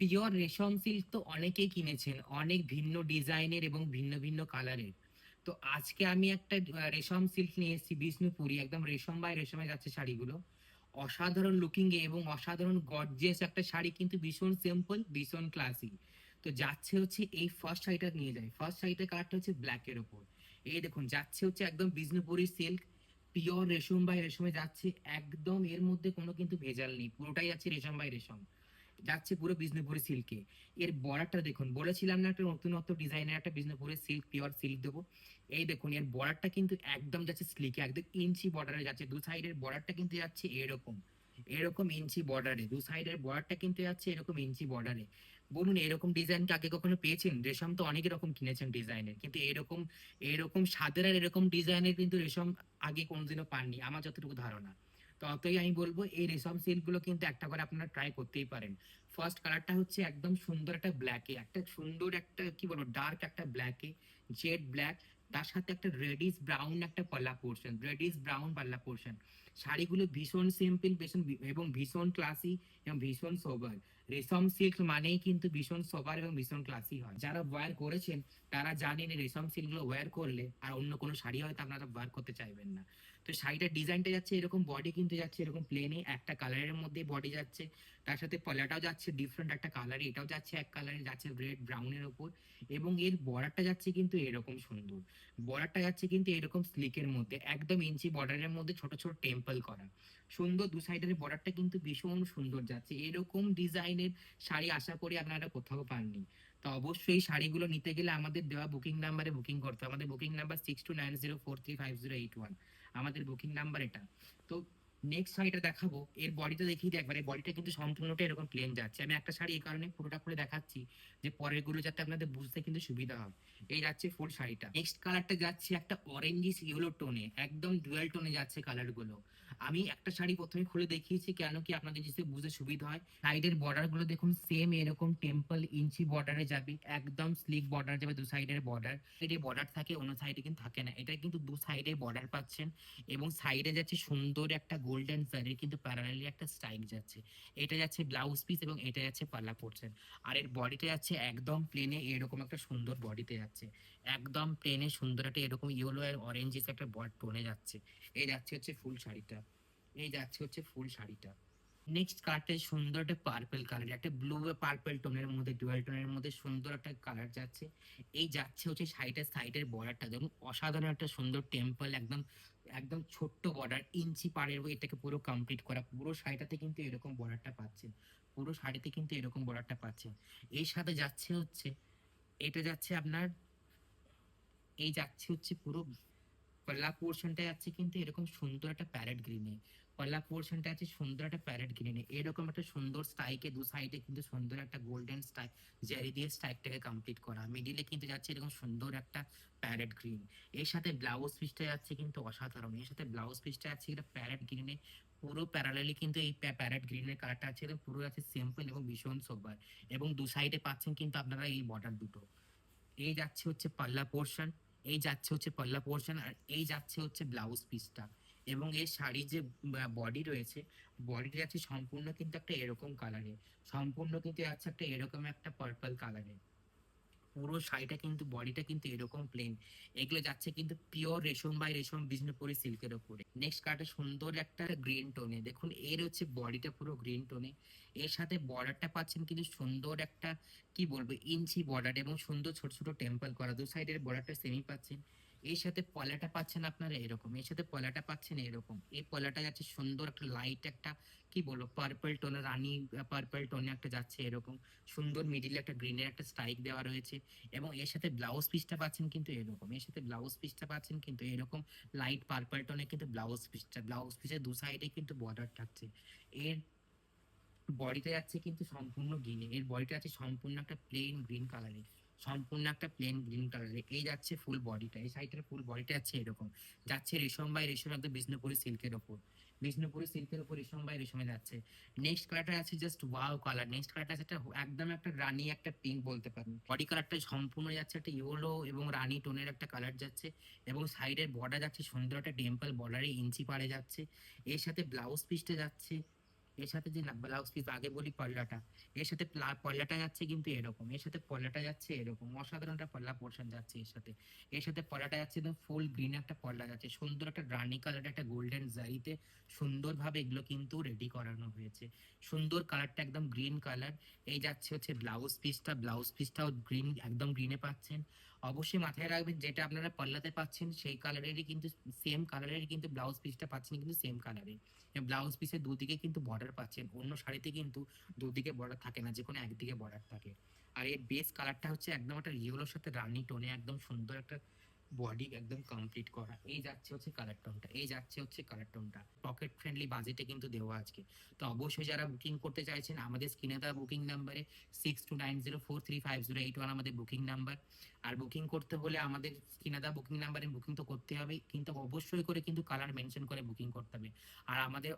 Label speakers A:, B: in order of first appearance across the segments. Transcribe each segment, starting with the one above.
A: Pure রেশম silk তো অনেকেই কিনেছেন, অনেক ভিন্ন ডিজাইনের এবং ভিন্ন ভিন্ন কালারের। তো আজকে আমি একটা রেশম সিল্ক নিয়ে এসেছি বিষ্ণুপুরি, একদম রেশম বাই রেশমে যাচ্ছে শাড়িগুলো। অসাধারণ লুকিং এ এবং অসাধারণ গর্জিয়াস একটা শাড়ি কিন্তু ভীষণ সিম্পল ভীষণ ক্লাসি তো যাচ্ছে হচ্ছে এই ফার্স্ট শাড়িটা নিয়ে যায় ফার্স্ট শাড়িটার কালারটা হচ্ছে ব্ল্যাক এর উপর এই দেখুন, যাচ্ছে হচ্ছে একদম বিষ্ণুপুরি সিল্ক পিওর রেশম বাই রেশমে যাচ্ছে, একদম এর মধ্যে কোনো কিন্তু ভেজাল নেই, পুরোটাই যাচ্ছে রেশম বাই রেশম। যাচ্ছে পুরো বিষ্ণুপুরি সিল্কে এর বর্ডারটা দেখুন, বলেছিলাম না একটা নতুনত্ব ডিজাইনের একটা বিষ্ণুপুরি সিল্ক পিওর সিল্ক দেবো। এই দেখুন, এর বর্ডারটা কিন্তু একদম যাচ্ছে স্লিকে একদম ইঞ্চি বর্ডারে যাচ্ছে। দু সাইডের বর্ডারটা কিন্তু যাচ্ছে এরকম এরকম ইঞ্চি বর্ডারে দু সাইডের বর্ডারটা কিন্তু যাচ্ছে এরকম ইঞ্চি বর্ডারে বলুন, এরকম ডিজাইন আগে কখনো পেয়েছেন? রেশম তো অনেক রকম কিনেছেন ডিজাইনের কিন্তু এরকম এরকম সাদের আর এরকম ডিজাইনের কিন্তু রেশম আগে কোনোদিনও পাননি, আমার যতটুকু ধারণা। তো অতই আমি বলব, এই রেশম সিল্কগুলো কিন্তু একটা করে আপনারা ট্রাই করতেই পারেন। ফার্স্ট কালারটা হচ্ছে একদম সুন্দর একটা ব্ল্যাকে একটা সুন্দর একটা, কি বলব ডার্ক একটা ব্ল্যাকে জেড ব্ল্যাক তার সাথে একটা রেডিস ব্রাউন একটা পাল্লা পোর্শন রেডিস ব্রাউন পাল্লা পোর্শন শাড়িগুলো ভীষণ সিম্পল ভীষণ এবং ভীষণ ক্লাসি এবং ভীষণ সোবার রেশম সিল্ক মানেই কিন্তু ভীষণ সোবার এবং ভীষণ ক্লাসি হয়। যারা ওয়্যার করেছেন, তারা জানেন রেশম সিল্কগুলো ওয়্যার করলে, আর অন্য কোনো শাড়ি হয়তো আপনারা ওয়্যার করতে চাইবেন না। তো শাড়িটার ডিজাইনটা যাচ্ছে এরকম বডি কিন্তু যাচ্ছে এরকম প্লেনে একটা কালারের মধ্যে বডি যাচ্ছে, তার সাথে পলাটাও যাচ্ছে ডিফারেন্ট একটা কালারে এটাও যাচ্ছে এক কালারে যাচ্ছে রেড ব্রাউনের ওপর। এবং এর বর্ডারটা যাচ্ছে কিন্তু এরকম সুন্দর। বর্ডারটা যাচ্ছে কিন্তু এরকম স্লিকের মধ্যে, একদম ইঞ্চি বর্ডারের মধ্যে ছোট ছোট টেম্পল করা। সুন্দর দু সাইডের বর্ডারটা কিন্তু ভীষণ সুন্দর যাচ্ছে। এরকম ডিজাইনের শাড়ি আশা করি আপনারা কোথাও পাননি। তো অবশ্যই শাড়িগুলো নিতে গেলে আমাদের দেওয়া বুকিং নাম্বারে বুকিং করতে আমাদের booking number six two nine zero four three five zero eight one আমাদের বুকিং নাম্বার এটা। তো নেক্সট শাড়িটা দেখাবো। এর বডিটা দেখিয়ে দিই একবার। এই বডিটা কিন্তু সম্পূর্ণটা এরকম প্লেন যাচ্ছে। আমি একটা শাড়ি এই কারণে পুরোটা খুলে দেখাচ্ছি যে পরেরগুলো যাতে আপনাদের বুঝতে কিন্তু সুবিধা হবে এই যাচ্ছে ফুল শাড়িটা। নেক্সট কালারটা যাচ্ছে একটা অরেঞ্জিস ইয়েলো টোনে একদম ডুয়েল টোনে যাচ্ছে কালারগুলো। আমি একটা শাড়ি প্রথমে খুলে দেখিয়েছি, কেন কি আপনাদের যাতে বুঝতে সুবিধা হয়। সাইডের বর্ডারগুলো দেখুন সেম এরকম টেম্পল ইঞ্চি বর্ডারে যাবে, একদম স্লিক বর্ডার যাবে দু সাইডের বর্ডার সাইডে বর্ডার থাকে, অন্য সাইডে কিন্তু থাকে না। এটা কিন্তু দু সাইডে বর্ডার পাচ্ছেন এবং সাইডে যাচ্ছে সুন্দর একটা গোল্ডেন জারির কিন্তু প্যারালালি একটা স্টাইল যাচ্ছে। এটা যাচ্ছে ব্লাউজ পিস এবং এটা যাচ্ছে পাল্লা পড়ছেন আর এর বডিতে যাচ্ছে একদম প্লেনে এরকম একটা সুন্দর বডিতে যাচ্ছে। একদম প্লেনে সুন্দর একটা এরকম ইয়েলো আর অরেঞ্জিস একটা বড টোনে যাচ্ছে। এই যাচ্ছে হচ্ছে ফুল শাড়িটা। এই যাচ্ছে হচ্ছে ফুল শাড়িটা। নেক্সট কালারটা সুন্দর একটা পার্পল কালার একটা ব্লু পার্পল টোনের মধ্যে ডুয়াল টোনের মধ্যে সুন্দর একটা কালার যাচ্ছে। এই যাচ্ছে হচ্ছে শাড়িটার সাইডের বর্ডারটা দেখুন, অসাধারণ একটা সুন্দর টেম্পল একদম একদম ছোট্ট বর্ডার ইঞ্চি পাড়ের এটাকে পুরো কমপ্লিট করা। পুরো শাড়িটাতে কিন্তু এরকম বর্ডারটা পাচ্ছেন। পুরো শাড়িতে কিন্তু এরকম বর্ডারটা পাচ্ছেন। এর সাথে যাচ্ছে হচ্ছে, এটা যাচ্ছে আপনার, এই যাচ্ছে হচ্ছে পুরো পাল্লা পোর্শনটা যাচ্ছে কিন্তু এরকম সুন্দর একটা প্যারেট গ্রিনে পাল্লা পোর্শনটা আছে সুন্দর একটা প্যারেট গ্রিনে এরকম একটা সুন্দর স্ট্রাইকে দু সাইডে কিন্তু সুন্দর একটা গোল্ডেন স্ট্রাইক জারি দিয়ে স্ট্রাইকটাকে কমপ্লিট করা। মিডিলে কিন্তু যাচ্ছে এরকম সুন্দর একটা প্যারেট গ্রিন এর সাথে ব্লাউজ পিসটা যাচ্ছে কিন্তু অসাধারণ। এর সাথে ব্লাউজ পিসটা আছে এটা প্যারেট গ্রিনে পুরো প্যারালালি কিন্তু এই প্যারেট গ্রিনের কালারটা আছে পুরো আছে সিম্পল এবং ভীষণ সোবার এবং দু সাইডে পাচ্ছেন কিন্তু আপনারা এই বর্ডার দুটো। এই যাচ্ছে হচ্ছে পাল্লা পোর্শন। এই যাচ্ছে হচ্ছে পল্লা পোর্শন আর এই যাচ্ছে হচ্ছে ব্লাউজ পিসটা এবং এই শাড়ির যে বডি রয়েছে বডিটা যাচ্ছে সম্পূর্ণ কিন্তু একটা এরকম কালারে সম্পূর্ণ কিন্তু যাচ্ছে একটা এরকম একটা পার্পল কালারে পুরো শাড়িটা কিন্তু বডিটা কিন্তু এরকম প্লেন এগুলো যাচ্ছে কিন্তু পিওর রেশম বাই রেশম বিষ্ণুপুরি সিল্কের ওপরে। নেক্সট কার্ডটা সুন্দর একটা গ্রিন টোনে দেখুন, এর হচ্ছে বডিটা পুরো গ্রিন টোনে এর সাথে বর্ডারটা পাচ্ছেন কিন্তু সুন্দর একটা, কি বলব ইঞ্চি বর্ডার এবং সুন্দর ছোট ছোট টেম্পল করা। দু সাইডের বর্ডারটা সেমি পাচ্ছেন। এর সাথে পলাটা পাচ্ছেন আপনারা এরকম, এর সাথে পলাটা পাচ্ছেন এরকম। এই পলাটা যাচ্ছে সুন্দর একটা লাইট একটা, কি বলব পার্পল টোনে রানি পার্পল টোনে একটা যাচ্ছে এরকম। সুন্দর মিডিলে একটা গ্রিনের একটা স্ট্রাইক দেওয়া রয়েছে এবং এর সাথে ব্লাউজ পিসটা পাচ্ছেন কিন্তু এরকম, এর সাথে ব্লাউজ পিসটা পাচ্ছেন কিন্তু এরকম লাইট পার্পল টোনে কিন্তু ব্লাউজ পিসটা ব্লাউজ পিসের দু সাইডে কিন্তু বর্ডার থাকছে। এর বডিটা যাচ্ছে কিন্তু সম্পূর্ণ গ্রিনে এর বডিটা আছে সম্পূর্ণ একটা প্লেন গ্রিন কালারে সম্পূর্ণ একটা প্লেন গ্রিন কালারে এই যাচ্ছে ফুল বডিটা এই সাইডের ফুল বডিটা যাচ্ছে এরকম। যাচ্ছে রেশম বাই রেশম একদম বিষ্ণুপুরি সিল্কের ওপর। বিষ্ণুপুরি সিল্কের ওপর রেশম বাই রেশমে যাচ্ছে। নেক্সট কালারটা আছে জাস্ট ওয়াও কালার নেক্সট কালারটা আছে একদম একটা রানী, একটা পিঙ্ক বলতে পারেন। বডি কালারটা সম্পূর্ণ যাচ্ছে একটা ইয়েলো এবং রানী টোনের একটা কালার যাচ্ছে এবং সাইডের বর্ডার যাচ্ছে সুন্দর একটা টেম্পল বর্ডারে ইঞ্চি পাড়ে যাচ্ছে। এর সাথে ব্লাউজ পিসটা যাচ্ছে। এর সাথে যে ব্লাউজ পিস আগে বলি পল্লাটা, এর সাথে প্লা- পল্লাটা যাচ্ছে কিন্তু এরকম, এর সাথে পল্লাটা যাচ্ছে এরকম, অসাধারণ একটা পল্লা পোর্শন যাচ্ছে এর সাথে এর সাথে পল্লাটা যাচ্ছে একদম ফুল গ্রিন একটা পল্লা যাচ্ছে, সুন্দর একটা রানি কালার একটা গোল্ডেন জারিতে সুন্দরভাবে এগুলো কিন্তু রেডি করানো হয়েছে, সুন্দর কালারটা একদম গ্রিন কালার এই যাচ্ছে হচ্ছে ব্লাউজ পিসটা ব্লাউজ পিসটাও গ্রিন একদম গ্রিনে পাচ্ছেন অবশ্যই মাথায় রাখবেন, যেটা আপনারা পাল্লাতে পাচ্ছেন, সেই কালারেরই কিন্তু সেম কালারেরই কিন্তু ব্লাউজ পিসটা পাচ্ছেন কিন্তু সেম কালারের ব্লাউজ পিসের দুদিকে কিন্তু বর্ডার পাচ্ছেন, অন্য শাড়িতে কিন্তু দুদিকে বর্ডার থাকে না যে কোনো একদিকে বর্ডার থাকে। আর এর বেস কালারটা হচ্ছে একদম একটা ইয়েলোর সাথে রানি টোনে একদম সুন্দর একটা বডি একদম কমপ্লিট করা। এই যাচ্ছে হচ্ছে কালার টোনটা এই যাচ্ছে হচ্ছে কালার টোনটা পকেট ফ্রেন্ডলি বাজেটে কিন্তু দেওয়া আজকে। তো অবশ্যই যারা বুকিং করতে চাইছেন, আমাদের স্ক্রিনে দেওয়া বুকিং নাম্বারে six two nine zero four three five zero eight one আমাদের বুকিং নাম্বার আর বুকিং করতে হলে আমাদের স্ক্রিনে দেওয়া বুকিং নাম্বারে বুকিং তো করতে হবে, কিন্তু অবশ্যই করে কিন্তু কালার মেনশন করে বুকিং করতে হবে। আর আমাদের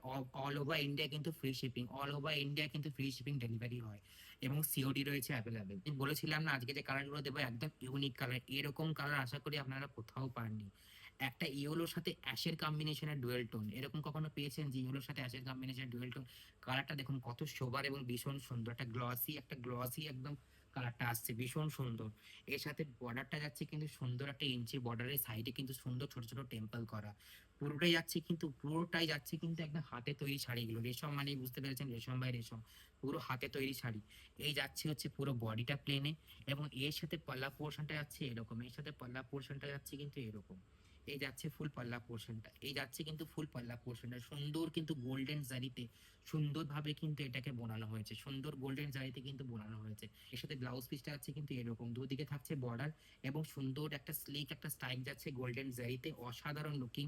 A: অল ওভার ইন্ডিয়া কিন্তু free shipping all over India কিন্তু ফ্রি শিপিং ডেলিভারি হয়। এবং সিওডি রয়েছে অ্যাভেলেবেল বলেছিলাম না, আজকে যে কালারগুলো দেবো, একদম ইউনিক কালার এরকম কালার আশা করি আপনারা কোথাও পাননি। একটা ইয়েলোর সাথে অ্যাশের কম্বিনেশনের ডুয়েল টোন এরকম কখনো পেয়েছেন যে ইয়েলোর সাথে অ্যাশের কম্বিনেশনের ডুয়েল টোন কালারটা দেখুন, কত সোবার এবং ভীষণ সুন্দর। একটা গ্লসি একটা গ্লসি একদম কালারটা আসছে, ভীষণ সুন্দর। এর সাথে বর্ডারটা যাচ্ছে কিন্তু সুন্দর একটা ইঞ্চি বর্ডারের সাইডে কিন্তু সুন্দর ছোট ছোট টেম্পল করা। পুরোটাই যাচ্ছে কিন্তু, পুরোটাই যাচ্ছে কিন্তু একদম হাতে তৈরি শাড়িগুলো। রেশম মানে বুঝতে পেরেছেন, রেশম বাই রেশম। পুরো হাতে তৈরি শাড়ি। এই যাচ্ছে হচ্ছে পুরো বডিটা প্লেনে এবং এর সাথে পাল্লা পোর্শনটা যাচ্ছে এরকম। এর সাথে পাল্লা পোর্শনটা যাচ্ছে কিন্তু এরকম। এই যাচ্ছে ফুল পাল্লা পোর্শনটা এই যাচ্ছে কিন্তু ফুল পাল্লা পোর্শনটা সুন্দর কিন্তু গোল্ডেন জারিতে সুন্দরভাবে কিন্তু এটাকে বোনানো হয়েছে। সুন্দর গোল্ডেন জারিতে কিন্তু বোনানো হয়েছে। এর সাথে ব্লাউজ পিসটা আছে কিন্তু এরকম। দুদিকে থাকছে বর্ডার এবং সুন্দর একটা স্লিক একটা স্টাইল যাচ্ছে গোল্ডেন জারিতে। অসাধারণ লুকিং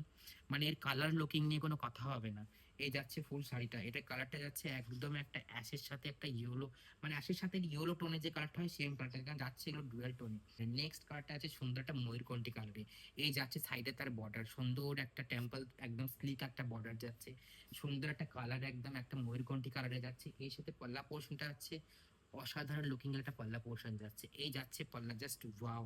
A: মানে এর কালার লুকিং নিয়ে কোনো কথা হবে না। এই যাচ্ছে ফুল শাড়িটা। এটা কালারটা যাচ্ছে একদম একটা অ্যাশের সাথে একটা ইয়েলো মানে অ্যাশের সাথে ইয়েলো টোনের যে কালারটা হয় সেম কালারটা যাচ্ছে এগুলো ডুয়েল টোনে নেক্সট কালারটা আছে সুন্দর একটা ময়ূরকণ্ঠী কালারে এই যাচ্ছে সাইডে তার বর্ডার সুন্দর একটা টেম্পল একদম স্লিক একটা বর্ডার যাচ্ছে। সুন্দর একটা কালার একদম একটা ময়ূরকণ্ঠী কালারে যাচ্ছে। এর সাথে পল্লা পোর্শনটা আছে। অসাধারণ লুকিং একটা পল্লা পোর্শন যাচ্ছে। এই যাচ্ছে পল্লা জাস্ট ওয়াও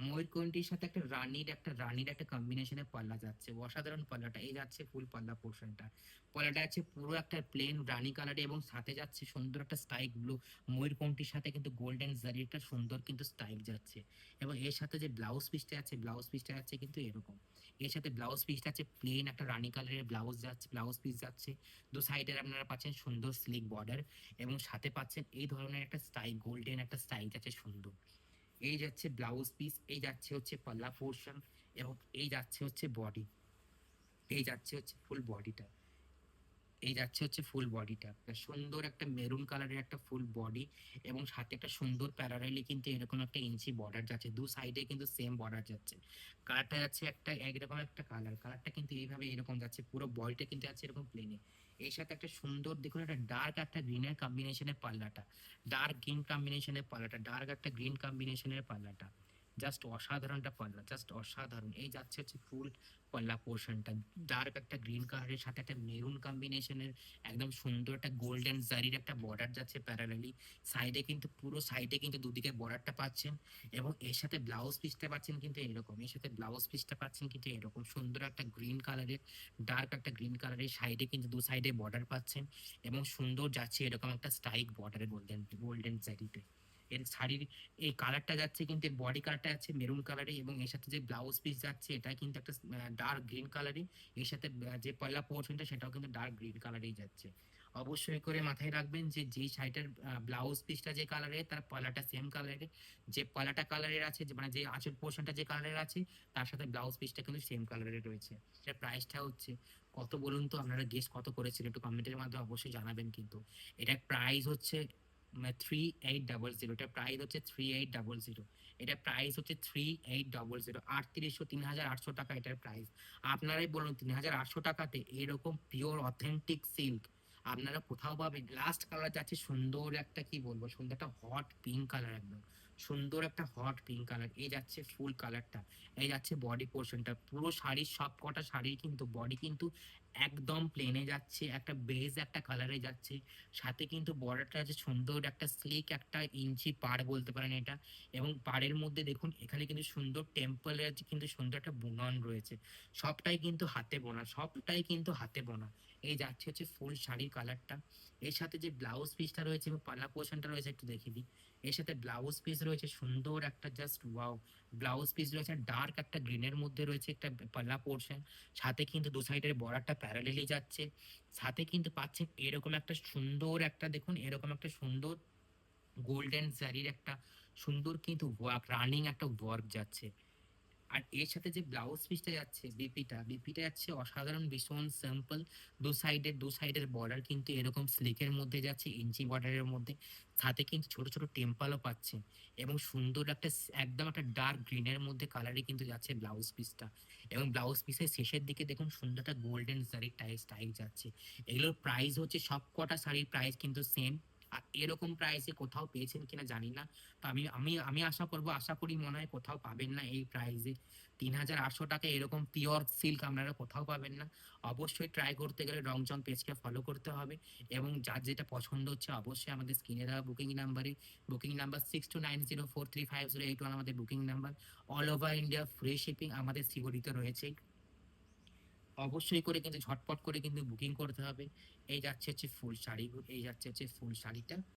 A: ময়ূরকণ্ঠীর সাথে একটা রানীর একটা রানীর একটা কম্বিনেশনে পাল্লা যাচ্ছে, অসাধারণ পাল্লাটা। এই যাচ্ছে ফুল পাল্লা পোর্শনটা পাল্লাটা আছে পুরো একটা প্লেন রানী কালারে এবং সাথে যাচ্ছে সুন্দর একটা স্টাইক ব্লু ময়ূরকণ্ঠীর সাথে কিন্তু গোল্ডেন জারিটা সুন্দর কিন্তু স্টাইক যাচ্ছে। এবং এর সাথে যে ব্লাউজ পিসটা আছে ব্লাউজ পিসটা আছে কিন্তু এরকম। এর সাথে ব্লাউজ পিসটা আছে প্লেন একটা রানী কালারের ব্লাউজ যাচ্ছে ব্লাউজ পিস যাচ্ছে। দু সাইডের আপনারা পাচ্ছেন সুন্দর স্লিক বর্ডার এবং সাথে পাচ্ছেন এই ধরনের একটা স্টাইল গোল্ডেন একটা স্টাইল যাচ্ছে সুন্দর। এই যাচ্ছে ব্লাউজ পিস এই যাচ্ছে হচ্ছে পাল্লা পোর্শন এবং এই যাচ্ছে হচ্ছে বডি এই যাচ্ছে হচ্ছে ফুল বডিটা এই যাচ্ছে হচ্ছে ফুল বডিটা সুন্দর একটা মেরুন কালারের একটা ফুল বডি এবং সাথে একটা সুন্দর প্যারারাইলি কিন্তু এরকম একটা ইঞ্চি বর্ডার যাচ্ছে। দু সাইডে কিন্তু সেম বর্ডার যাচ্ছে। কালারটা যাচ্ছে একটা একরকম একটা কালার কালারটা কিন্তু এইভাবে এরকম যাচ্ছে, পুরো বডিটা কিন্তু যাচ্ছে এরকম প্লেনে এর সাথে একটা সুন্দর, দেখুন একটা ডার্ক একটা গ্রিনের কম্বিনেশনের পাল্লাটা। ডার্ক গ্রিন কম্বিনেশনের পাল্লাটা ডার্ক একটা গ্রিন কম্বিনেশনের পাল্লাটা। জাস্ট অসাধারণটা পাল্লা জাস্ট অসাধারণ। এই যাচ্ছে হচ্ছে ফুল পাল্লা পোর্শনটা ডার্ক একটা গ্রিন কালারের সাথে একটা মেরুন কম্বিনেশনের একদম সুন্দর একটা গোল্ডেন জারির একটা বর্ডার যাচ্ছে প্যারালালি সাইডে কিন্তু, পুরো সাইডে কিন্তু দুদিকে বর্ডারটা পাচ্ছেন এবং এর সাথে ব্লাউজ পিসটা পাচ্ছেন কিন্তু এরকম। এর সাথে ব্লাউজ পিসটা পাচ্ছেন কিন্তু এরকম। সুন্দর একটা গ্রিন কালারের ডার্ক একটা গ্রিন কালারের সাইডে কিন্তু দু সাইডে বর্ডার পাচ্ছেন এবং সুন্দর যাচ্ছে এরকম একটা স্ট্রাইক বর্ডার গোল্ডেন গোল্ডেন জারিতে এর শাড়ির, এই কালারটা যাচ্ছে কিন্তু এর বডি কালারটা যাচ্ছে মেরুন কালারে এবং এর সাথে যে ব্লাউজ পিস যাচ্ছে, এটা কিন্তু একটা ডার্ক গ্রিন কালারে এর সাথে যে পয়লা পোর্শনটা সেটাও কিন্তু ডার্ক গ্রিন কালারেই যাচ্ছে। অবশ্যই করে মাথায় রাখবেন যে যেই শাড়িটার ব্লাউজ পিসটা যে কালারের তার পয়লাটা সেম কালারের যে পয়লাটা কালারের আছে মানে যে আঁচল পোর্শনটা যে কালারের আছে, তার সাথে ব্লাউজ পিসটা কিন্তু সেম কালারের রয়েছে। এটার প্রাইসটা হচ্ছে কত বলুন তো? আপনারা গেস কত করেছিলেন একটু কমেন্টের মাধ্যমে অবশ্যই জানাবেন কিন্তু। এটার প্রাইস হচ্ছে থ্রি এইট ডাবল জিরো এটার প্রাইস হচ্ছে থ্রি এইট ডাবল জিরো এটার প্রাইস হচ্ছে থ্রি এইট ডবল জিরো আটত্রিশশো তিন হাজার আটশো টাকা এটার প্রাইস আপনারাই বলুন তিন হাজার আটশো টাকাতে এরকম পিওর অথেন্টিক সিল্ক আপনারা কোথাও পাবেন। লাস্ট কালার যাচ্ছে সুন্দর একটা, কি বলব, সুন্দর একটা হট পিঙ্ক কালার একদম। সুন্দর একটা হট পিঙ্ক কালার এই যাচ্ছে ফুল কালারটা এই যাচ্ছে বডি পোর্শনটা পুরো শাড়ির সব কটা শাড়ির কিন্তু বডি কিন্তু একদম প্লেনে যাচ্ছে, একটা বেজ একটা কালারে যাচ্ছে, সাথে কিন্তু বর্ডারটা আছে সুন্দর, একটা স্লিক একটা ইঞ্চি পাড় বলতে পারেন এটা, এবং পাড়ের মধ্যে দেখুন, এখানে কিন্তু সুন্দর টেম্পলের কিন্তু সুন্দর একটা বুনন রয়েছে, সবটাই কিন্তু হাতে বোনা, সবটাই কিন্তু হাতে বোনা, এই যাচ্ছে হচ্ছে ফুল শাড়ির কালারটা এর সাথে যে ব্লাউজ পিসটা রয়েছে এবং পাল্লা পোর্শনটা রয়েছে, একটু দেখে দিই এর সাথে ব্লাউজ পিস রয়েছে, সুন্দর একটা জাস্ট ওয়াও ব্লাউজ পিস রয়েছে ডার্ক একটা গ্রিনের মধ্যে রয়েছে একটা পাল্লা পোর্শন সাথে কিন্তু দু সাইডের বর্ডারটা প্যারালেলি যাচ্ছে। সাথে কিন্তু পাচ্ছেন এরকম একটা সুন্দর একটা, দেখুন, এরকম একটা সুন্দর গোল্ডেন জারির একটা সুন্দর কিন্তু ওয়ার্ক রানিং একটা ওয়ার্ক যাচ্ছে। আর এর সাথে যে ব্লাউজ পিসটা যাচ্ছে, বিপিটা বিপিটা যাচ্ছে অসাধারণ, ভীষণ সিম্পল দু সাইডের দু সাইডের বর্ডার কিন্তু এরকম স্লিকের মধ্যে যাচ্ছে, ইঞ্চি বর্ডারের মধ্যে। সাথে কিন্তু ছোট ছোট টেম্পালও পাচ্ছে এবং সুন্দর একটা একদম একটা ডার্ক গ্রিনের মধ্যে কালারে কিন্তু যাচ্ছে ব্লাউজ পিসটা এবং ব্লাউজ পিসের শেষের দিকে দেখুন সুন্দর একটা গোল্ডেন জারির টাইল স্টাইল যাচ্ছে। এগুলোর প্রাইস হচ্ছে সব কটা শাড়ির প্রাইস কিন্তু সেম আর এরকম প্রাইসে কোথাও পেয়েছেন কিনা জানি না। তো আমি আমি আমি আশা করব, আশা করি মনে হয় কোথাও পাবেন না এই প্রাইসে তিন হাজার আটশো টাকা এরকম পিওর সিল্ক আপনারা কোথাও পাবেন না। অবশ্যই ট্রাই করতে গেলে রংচং পেজকে ফলো করতে হবে এবং যার যেটা পছন্দ হচ্ছে অবশ্যই আমাদের স্ক্রিনে দেওয়া বুকিং নাম্বারে booking number six two nine zero four three five zero eight one আমাদের booking number all over India free shipping আমাদের সিকিউরিতে রয়েছে। অবশ্যই করে কিন্তু ঝটপট করে কিন্তু বুকিং করতে হবে। এই যাচ্ছে হচ্ছে ফুল শাড়ি, এই যাচ্ছে হচ্ছে ফুল শাড়িটা।